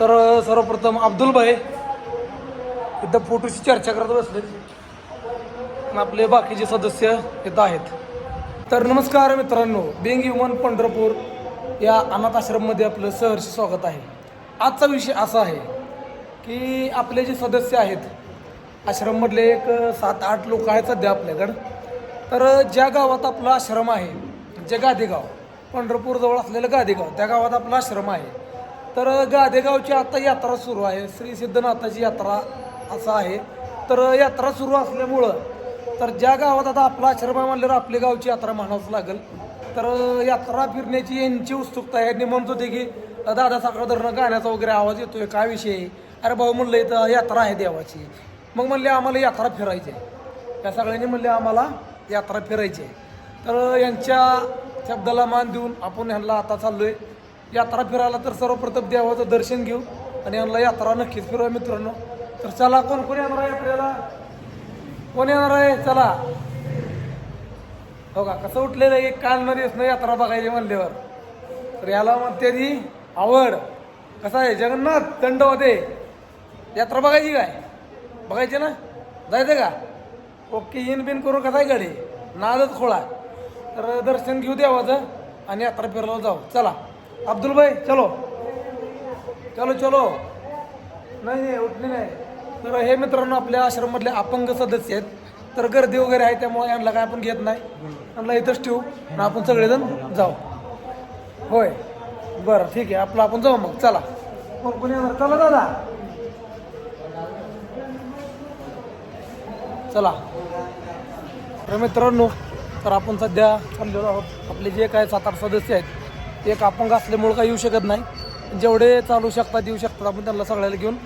तर सर्वप्रथम अब्दुल भाई इथं फोटोची चर्चा करत बसले. आणि आपले बाकीचे सदस्य इथं आहेत. तर नमस्कार मित्रांनो. बिंग ह्युमन पंढरपूर या अनाथ आश्रममध्ये आपलं सहर्ष स्वागत आहे. आजचा विषय असा आहे की आपले जे सदस्य आहेत आश्रममधले एक सात आठ लोक आहेत सध्या आपल्याकडं. तर ज्या गावात आपला आश्रम आहे जे गादेगाव पंढरपूरजवळ असलेलं गादेगाव त्या गावात आपला आश्रम आहे. तर गादेगावची आता यात्रा सुरू आहे. श्री सिद्धनाथाची यात्रा असं आहे. तर यात्रा सुरू असल्यामुळं तर ज्या गावात आता आपला आश्रम आहे म्हणल्यावर आपल्या गावची यात्रा म्हणावंच लागेल. तर यात्रा फिरण्याची यांची उत्सुकता आहे. आणि म्हणत होते की दादा साखर धरणं गाण्याचा वगैरे आवाज येतोय काय विषय आहे? अरे भाऊ म्हणलं इथं यात्रा आहे देवाची. मग म्हणले आम्हाला यात्रा फिरायची आहे. त्या सगळ्यांनी म्हणले आम्हाला यात्रा फिरायची आहे. तर यांच्या शब्दाला मान देऊन आपण ह्यांना आता चाललोय. यात्रा फिरायला तर सर्वप्रथम देवाचं दर्शन घेऊ आणि यांना यात्रा नक्कीच फिरूया मित्रांनो. तर चला कोण कोण येणार आहे आपल्याला? कोण येणार आहे? चला. हो का? कसं उठलेलं आहे? एक कालमध्येच ना यात्रा बघायची म्हणल्यावर. तर याला म्हणते ती आवड. कसं आहे? जगन्नाथ दंडवते यात्रा बघायची काय? बघायचे ना? जायचं का? ओके इन बिन करून कसा आहे गाडी नादच खोळा. तर दर्शन घेऊ देवाचं आणि यात्रा फिरला जाऊ. चला. अब्दुल भाई चलो. चलो चलो. नाही नाही उठली नाही. तर हे मित्रांनो आपल्या आश्रममधले अपंग सदस्य आहेत. तर गर्दी वगैरे आहे त्यामुळे यांना काय आपण घेत नाही. यांना इथंच ठेवू आणि आपण सगळेजण जाऊ. होय. बरं ठीक आहे. आपलं आपण जाऊ मग. चला. कोण कोण येणार? चला दादा. चला. तर मित्रांनो तर आपण सध्या चाललेलो आहोत. आपले जे काय सात आठ सदस्य आहेत ते एक अपंग असल्यामुळं काही येऊ शकत नाही. जेवढे चालू शकतात येऊ शकतात. आपण त्यांना सगळ्याला घेऊन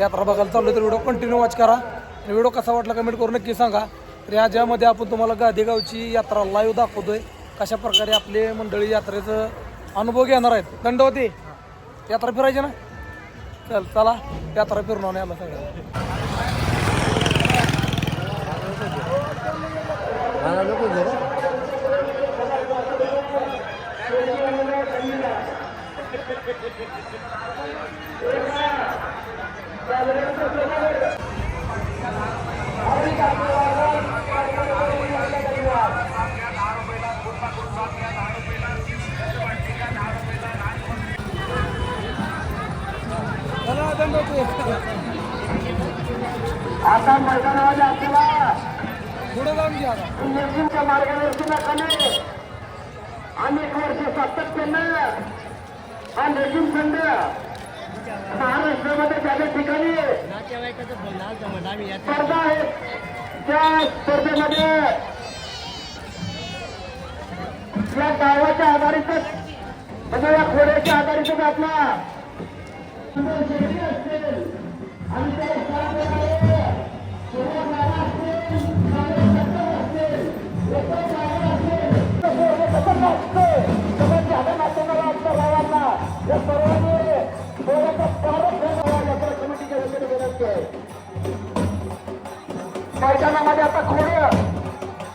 यात्रा बघायला चाललो तर व्हिडिओ कंटिन्यू वॉच करा. आणि व्हिडिओ कसा वाटला कमेंट करून नक्की सांगा. तर या ज्यामध्ये आपण तुम्हाला गादेगावची यात्रा लाईव्ह दाखवतोय कशा प्रकारे आपले मंडळी यात्रेचं अनुभव घेणार आहेत. दंडवती यात्रा फिरायची ना? चल चला. यात्रा फिरून आणूया आला सगळ्या चला दंडवती आता मैदानामध्ये आपल्याला पुढे जाऊन घ्या निर्जिमच्या मार्गदर्शनाखाली अनेक वर्ष सातत्यानं हा निर्जिम संघ महाराष्ट्रामध्ये ज्या ज्या ठिकाणी स्पर्धा आहे. त्या स्पर्धेमध्ये या गावाच्या आधारितच म्हणजे या खोड्याच्या आधारितच आपला आणि त्या मैदानामध्ये आता खोडं.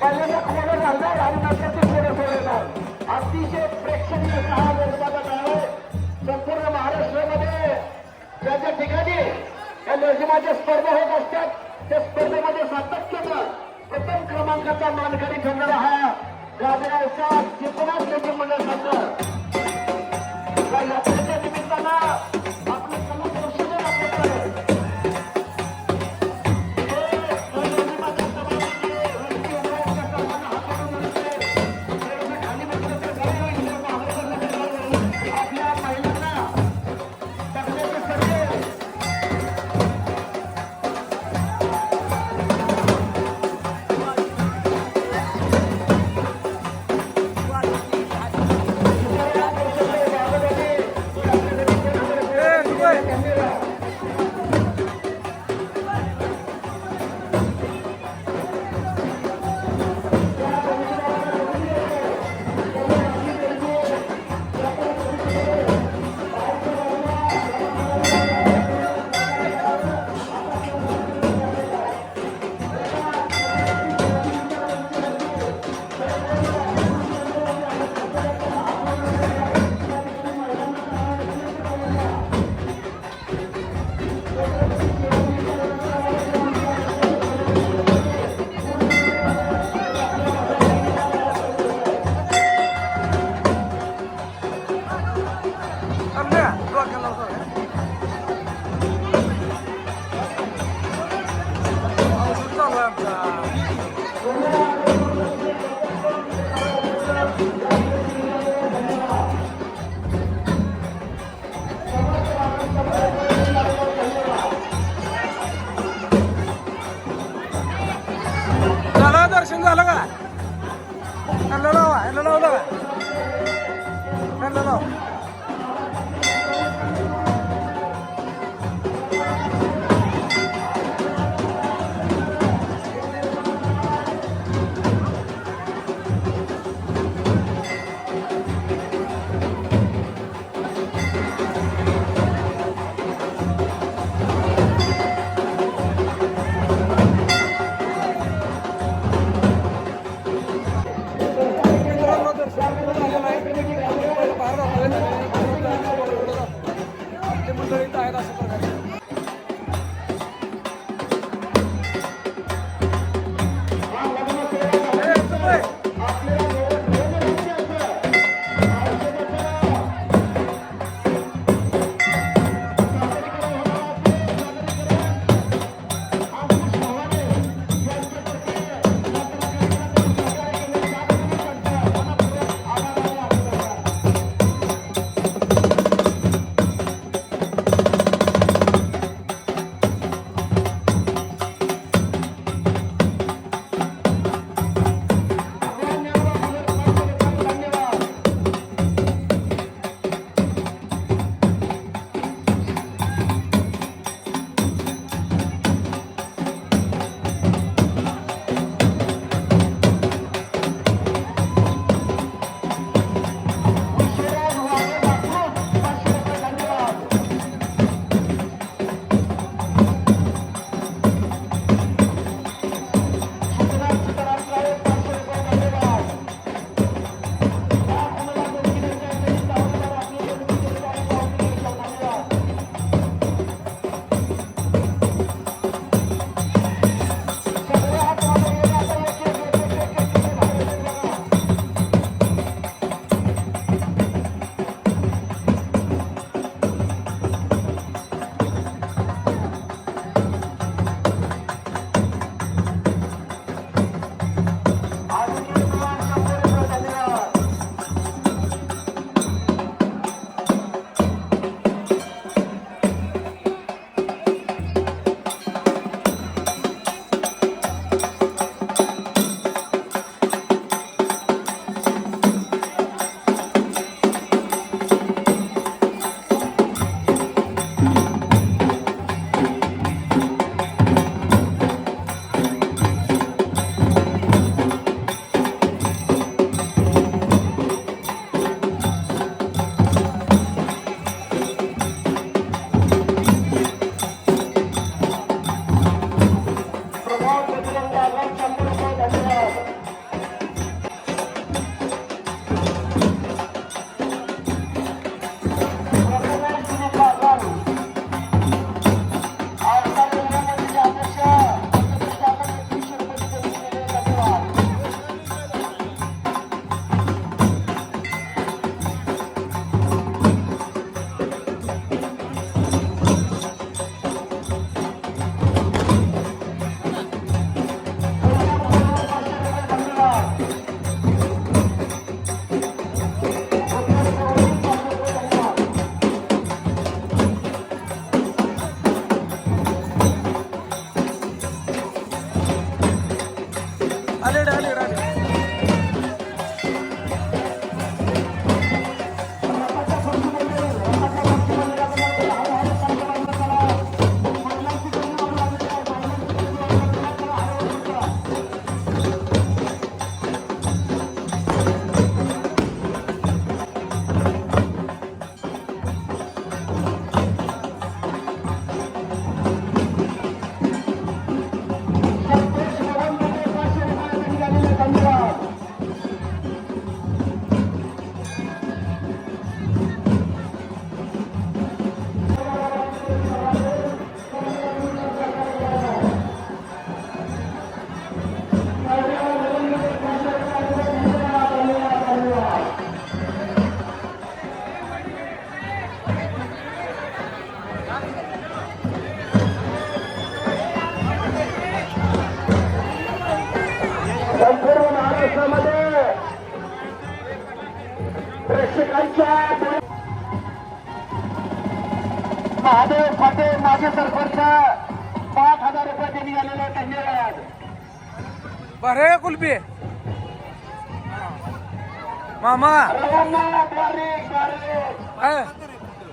पहिल्यांदा खोडं घालणार आणि नंतर ते सोडणार अतिशय प्रेक्षणीय सहा निर्माण आहे. संपूर्ण महाराष्ट्रामध्ये ज्या ज्या ठिकाणी या लेझिमाच्या स्पर्धा होत असतात त्या स्पर्धेमध्ये सातत्यानं प्रथम क्रमांकाचा मानकरी ठरणारा हा गाजगावचा चिपणाच लेझिम मंडळ संघ या यात्रेच्या निमित्तानं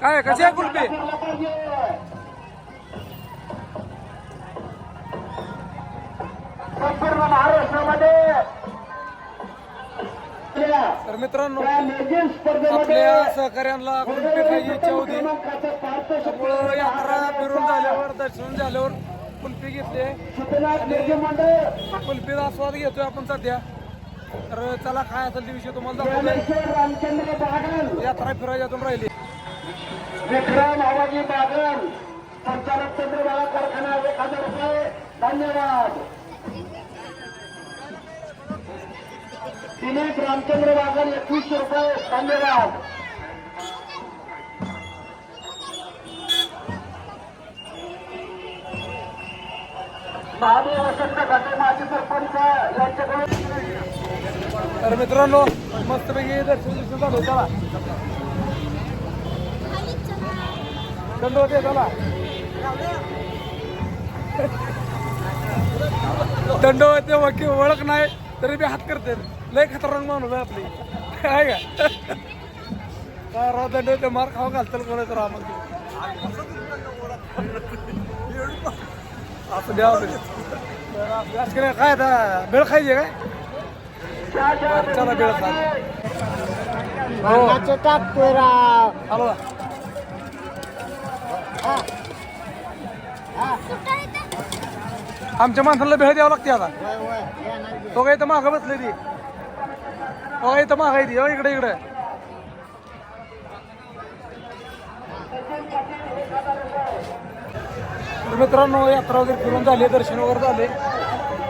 काय कसे आहे कुलपी तर मित्रांनो आपल्या सहकार्यांना कुलपी खायची इच्छा होती. त्यामुळं यात्रा फिरून झाल्यावर दर्शन झाल्यावर कुल्फी घेतली. आणि कुल्फीचा आस्वाद घेतोय आपण सध्या. तर चला काय असेल ते विषय तुम्हाला यात्रा फिरायच्यातून राहिली. विक्रम आवाजी बागल संचालक चंद्रबाला कारखाना एक हजार रुपये धन्यवाद. दिनेश रामचंद्र बागल एकवीसशे रुपये धन्यवाद. महादेव वसंत घाटे माजी सरपंच यांच्याकडून तर मित्रांनो मस्तपैकी दर्शन दर्शन झालं चला दंड होते चला दंड होते वकी ओळख नाही तरी बी हात करते. लय खतरनाक माणूस आहे आपली. काय का? काय राव दंड होते मार खावा घालतील कोणाचं राव असं द्या असं काय बेळ खायचे काय? चला बेळ खा. हो. टाकतोय राव. आलो ना. आमच्या माणसाला भेळ द्यावं लागते आता. तो काही तर मागं बसले ती. तो काही तर मागा ती. इकडे इकडे. तर मित्रांनो यात्रा वगैरे फिरून झाली दर्शन वगैरे झाले.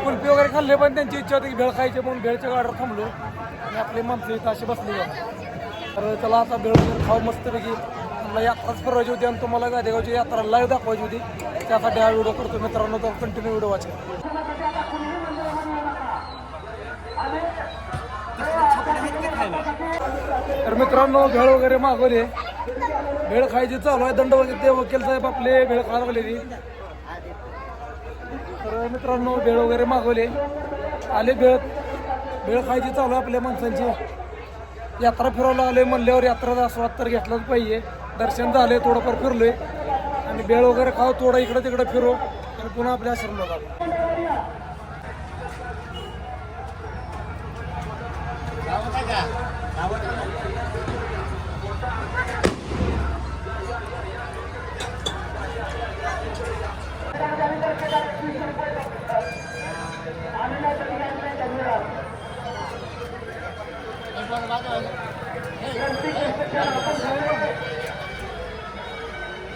कुल्फी वगैरे खाल्ले पण त्यांची इच्छा होती की भेळ खायची म्हणून भेळच्या गाडीवर थांबलो. आणि आपले माणसं इथं अशी बसली तर चला आता भेळ खाऊ मस्तपैकी. मला यात्राच फिरवायची होती आणि तुम्हाला गादेगावची यात्रा लाईव्ह दाखवायची होती. त्यासाठी हा व्हिडिओ करतो मित्रांनो तर कंटिन्यू व्हिडिओ वाचा तर मित्रांनो भेळ वगैरे मागवले. भेळ खायची चालू आहे. दंड वगैरे ते वकील साहेब आपले भेळ खायला लागलेली. तर मित्रांनो भेळ वगैरे मागवले. आले भेळ. भेळ खायची चालू आहे आपल्या माणसांची. यात्रा फिरवला आले म्हणल्यावर यात्राचा स्वाद तर घेतलाच पाहिजे. दर्शन झाले थोडंफार फिरलोय आणि भेळ वगैरे खाऊ थोडं इकडं तिकडं फिरू आणि पुन्हा आपल्या आश्रमात जाऊ Yeah.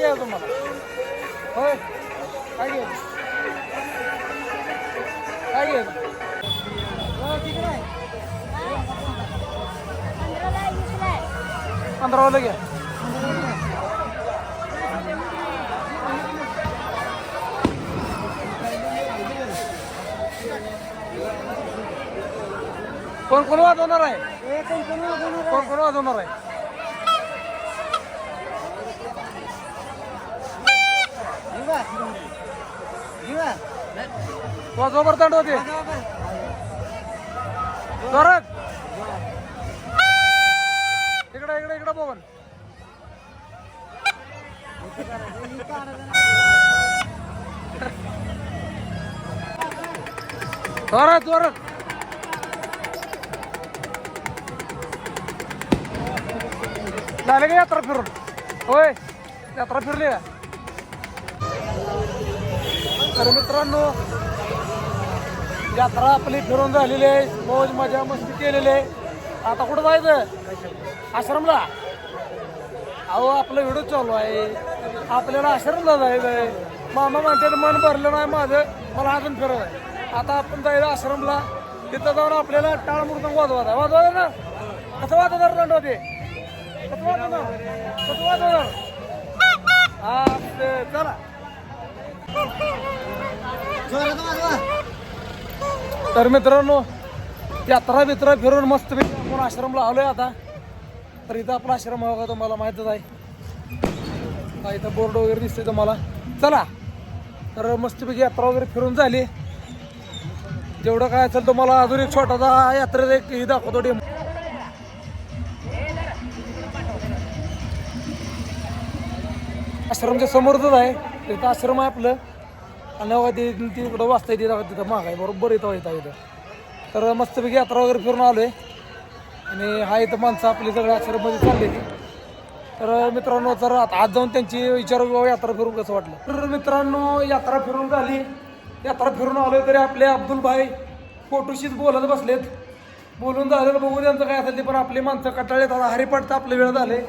आहे तुम्हाला होय काय घे काय घे पंधरा वाला घ्या कोण कोण वाजवणार आहे? कोण कोण वाजवणार आहे? वाजवा बरं होते जोरात इकडे इकडे इकडे बघून. जोरात जोरात झालं का यात्रा फिरून? होय यात्रा फिरली का? तर मित्रांनो यात्रा आपली फिरून झालेली आहे. मौज मजा मस्ती केलेली आहे. आता कुठं जायचं? आश्रमला. अहो आपला व्हिडिओ चालू आहे. आपल्याला आश्रमला जायचं आहे मामा म्हणते मन भरलं नाही माझं. मला अजून फिरत आहे. आता आपण जायचं आश्रमला. तिथं जाऊन आपल्याला टाळ मृदंग वाजवायचा वाजवायचा ना? कसं वाजवणार दंड होते तर मित्रांनो यात्रा बित्रा फिरून मस्त आपण आश्रमला आलोय आता. तर इथं आपला आश्रम हवा का तुम्हाला माहितच आहे. इथं बोर्ड वगैरे दिसतोय तुम्हाला. चला. तर मस्तपैकी यात्रा वगैरे फिरून झाली. जेवढं काय असेल तुम्हाला अजून एक छोटासा यात्रेत एक हे दाखवतो डेम आश्रमच्या समोरच आहे. तिथं आश्रम आहे आपलं. आणि ते तिकडं वाचता येते तिथं माग आहे. बरोबर इथं येतं इथं तर मस्तपैकी यात्रा वगैरे फिरून आलो आहे आणि हा इथं माणसं आपली सगळ्या आश्रममध्ये चालली तर मित्रांनो जर आता आज जाऊन त्यांची विचार यात्रा फिरून कसं वाटलं? तर मित्रांनो यात्रा फिरून झाली. यात्रा फिरून आलो तरी आपले अब्दुल भाई फोटोशीच बोलत बसलेत. बोलून झालेलं बघू त्यांचं काय असेल ते. पण आपली माणसं कटाळलेत. आता हरिपाठचं आपले वेळ झाले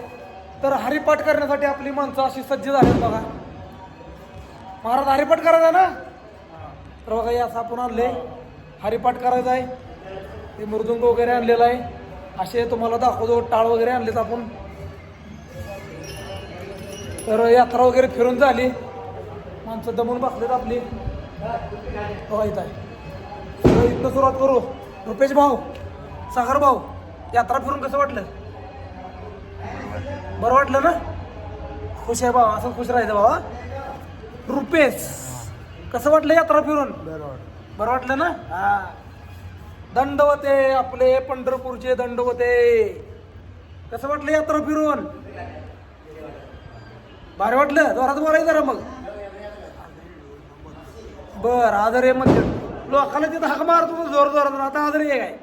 तर हरिपाठ करण्यासाठी आपली माणसं अशी सज्ज झाली बघा. महाराज हरिपाठ करायचा ना? तर बघा या असं आपण आणले हरिपाठ करायचा आहे. ते मृदुंग वगैरे आणलेला आहे. असे तुम्हाला दाखवतो टाळ वगैरे आणलेत आपण. तर यात्रा वगैरे फिरून झाली. माणसं दमून बसलेत आपली. इथं आहे. इथनं सुरुवात करू. रुपेश भाऊ सागर भाऊ यात्रा फिरून कसं वाटलं? बरं वाटलं ना? खुश आहे भाऊ असं खुश राहायचं बाबा रुपेश कसं वाटलं यात्रा फिरून? बरं वाटलं. ना? हा. दंडवते आपले पंढरपूरचे दंडवते. कसं वाटलं यात्रा फिरून? भारी वाटलं? जोरात बोलायचं जरा मग. बर आदर आहे म्हणजे लोकांना तिथं हाक मारत जोर जोरात. आता आदर आहे काय?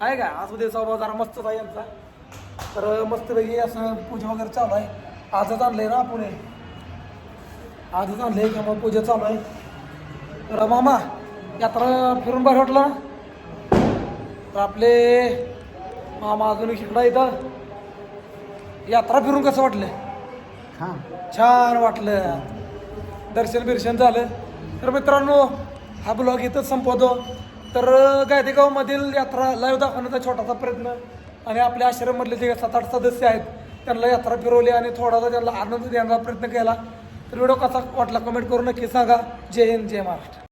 आहे का? असू दे स्वभाव जरा मस्तच आहे यांचा. तर मस्तपैकी असं पूजा वगैरे चालू आहे. आजच आणलंय ना पुणे. आजच आणलंय त्यामुळे पूजा चालू आहे. तर मामा यात्रा फिरून बाहेर वाटला तर आपले मामा अजून शिकडा इथं. यात्रा फिरून कसं वाटलं? छान वाटलं. दर्शन बिर्शन झालं. तर मित्रांनो हा ब्लॉग इथंच संपवतो. तर गायदेगावमधील यात्रा लाईव्ह दाखवण्याचा छोटासा प्रयत्न. आणि आपल्या आश्रममधले जे सात आठ सदस्य आहेत त्यांना यात्रा फिरवली आणि थोडासा त्यांना आनंद देण्याचा प्रयत्न केला. तर व्हिडिओ कसा वाटला कमेंट करून नक्की सांगा. जय हिंद जय महाराष्ट्र.